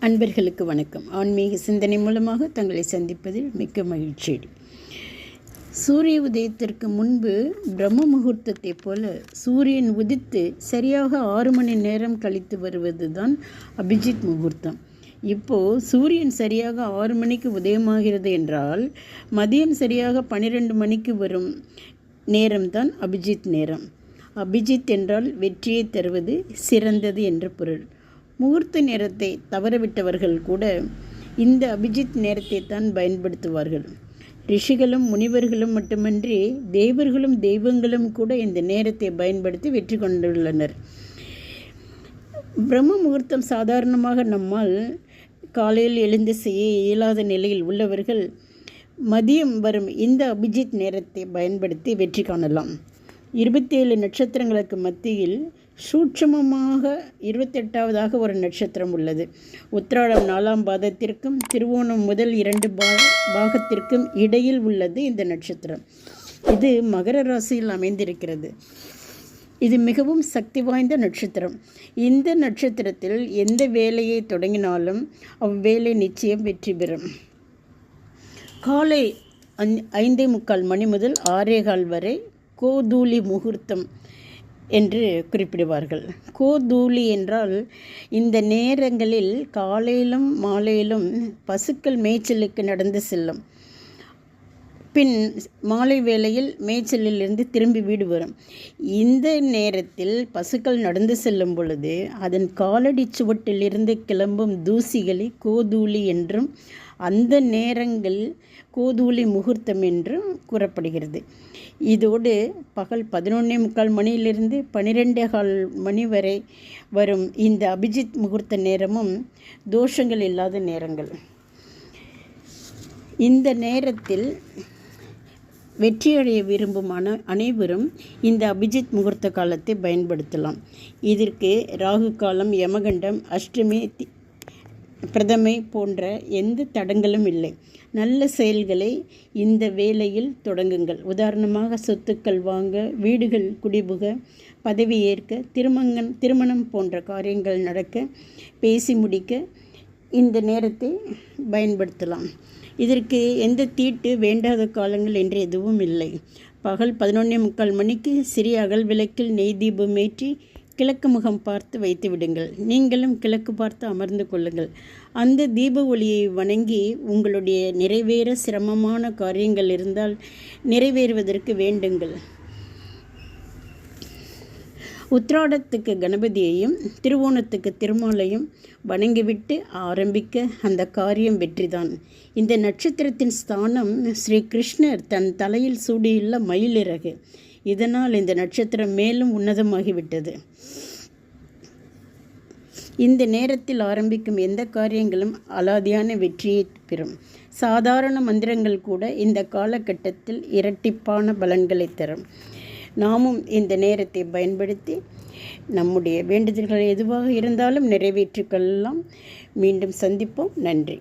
அன்பர்களுக்கு வணக்கம். ஆன்மீக சிந்தனை மூலமாக தங்களை சந்திப்பதில் மிக்க மகிழ்ச்சி. சூரிய உதயத்திற்கு முன்பு பிரம்ம முகூர்த்தத்தைப் போல சூரியன் உதித்து சரியாக ஆறு மணி நேரம் கழித்து வருவது தான் அபிஜித் முகூர்த்தம். இப்போது சூரியன் சரியாக ஆறு மணிக்கு உதயமாகிறது என்றால் மதியம் சரியாக பன்னிரெண்டு மணிக்கு வரும் நேரம்தான் அபிஜித் நேரம். அபிஜித் என்றால் வெற்றியை தருவது சிறந்தது என்று பொருள். முகூர்த்த நேரத்தை தவறவிட்டவர்கள் கூட இந்த அபிஜித் நேரத்தை தான் பயன்படுத்துவார்கள். ரிஷிகளும் முனிவர்களும் மட்டுமன்றி தேவர்களும் தெய்வங்களும் கூட இந்த நேரத்தை பயன்படுத்தி வெற்றி கொண்டுள்ளனர். பிரம்ம முகூர்த்தம் சாதாரணமாக நம்மால் காலையில் எழுந்து செய்ய இயலாத நிலையில் உள்ளவர்கள் மதியம் வரும் இந்த அபிஜித் நேரத்தை பயன்படுத்தி வெற்றி காணலாம். இருபத்தேழு நட்சத்திரங்களுக்கு மத்தியில் சூட்சமமாக இருபத்தெட்டாவதாக ஒரு நட்சத்திரம் உள்ளது. உத்திராடம் நாலாம் பாதத்திற்கும் திருவோணம் முதல் இரண்டு பா பாகத்திற்கும் இடையில் உள்ளது இந்த நட்சத்திரம். இது மகர ராசியில் அமைந்திருக்கிறது. இது மிகவும் சக்தி வாய்ந்த நட்சத்திரம். இந்த நட்சத்திரத்தில் எந்த வேலையை தொடங்கினாலும் அவ்வேலை நிச்சயம் வெற்றி பெறும். காலை ஐந்தே முக்கால் மணி முதல் ஆறே கால் வரை கோதூளி முகூர்த்தம் என்று குறிப்பிடுவார்கள். கோதூளி என்றால் இந்த நேரங்களில் காலையிலும் மாலையிலும் பசுக்கள் மேய்ச்சலுக்கு நடந்து செல்லும். பின் மாலை வேளையில் மேய்ச்சலிலிருந்து திரும்பி வீடு வரும். இந்த நேரத்தில் பசுக்கள் நடந்து செல்லும் பொழுது அதன் காலடி சுவட்டிலிருந்து கிளம்பும் தூசிகளை கோதூளி என்றும் அந்த நேரங்கள் கோதூளி முகூர்த்தம் என்றும் கூறப்படுகிறது. இதோடு பகல் பதினொன்னே முக்கால் மணியிலிருந்து பன்னிரெண்டே கால் மணி வரை வரும் இந்த அபிஜித் முகூர்த்த நேரமும் தோஷங்கள் இல்லாத நேரங்கள். இந்த நேரத்தில் வெற்றியடைய விரும்பும் அன அனைவரும் இந்த அபிஜித் முகூர்த்த காலத்தை பயன்படுத்தலாம். இதற்கு ராகு காலம் யமகண்டம் அஷ்டமி பிரதமை போன்ற எந்த தடங்களும் இல்லை. நல்ல செயல்களை இந்த வேலையில் தொடங்குங்கள். உதாரணமாக சொத்துக்கள் வாங்க வீடுகள் குடிபுக பதவி ஏற்க திருமங்கன் திருமணம் போன்ற காரியங்கள் நடக்க பேசி முடிக்க இந்த நேரத்தை பயன்படுத்தலாம். இதற்கு எந்த தீட்டு வேண்டாத காலங்கள் என்று எதுவும் இல்லை. பகல் பதினொன்னே முக்கால் மணிக்கு சிறிய அகல் விளக்கில் நெய் தீபம் ஏற்றி கிழக்கு முகம் பார்த்து வைத்து விடுங்கள். நீங்களும் கிழக்கு பார்த்து அமர்ந்து கொள்ளுங்கள். அந்த தீப ஒளியை வணங்கி உங்களுடைய நிறைவேற சிரமமான காரியங்கள் இருந்தால் நிறைவேறுவதற்கு வேண்டுங்கள். உத்ராடத்துக்கு கணபதியையும் திருவோணத்துக்கு திருமாலையும் வணங்கிவிட்டு ஆரம்பிக்க அந்த காரியம் வெற்றிதான். இந்த நட்சத்திரத்தின் ஸ்தானம் ஸ்ரீ கிருஷ்ணர் தன் தலையில் சூடியுள்ள மயிலிறகு. இதனால் இந்த நட்சத்திரம் மேலும் உன்னதமாகிவிட்டது. இந்த நேரத்தில் ஆரம்பிக்கும் எந்த காரியங்களும் அலாதியான வெற்றியை பெறும். சாதாரண மந்திரங்கள் கூட இந்த காலகட்டத்தில் இரட்டிப்பான பலன்களை தரும். நாமும் இந்த நேரத்தை பயன்படுத்தி நம்முடைய வேண்டுதல்கள் எதுவாக இருந்தாலும் நிறைவேற்றிக்கொள்ளலாம். மீண்டும் சந்திப்போம். நன்றி.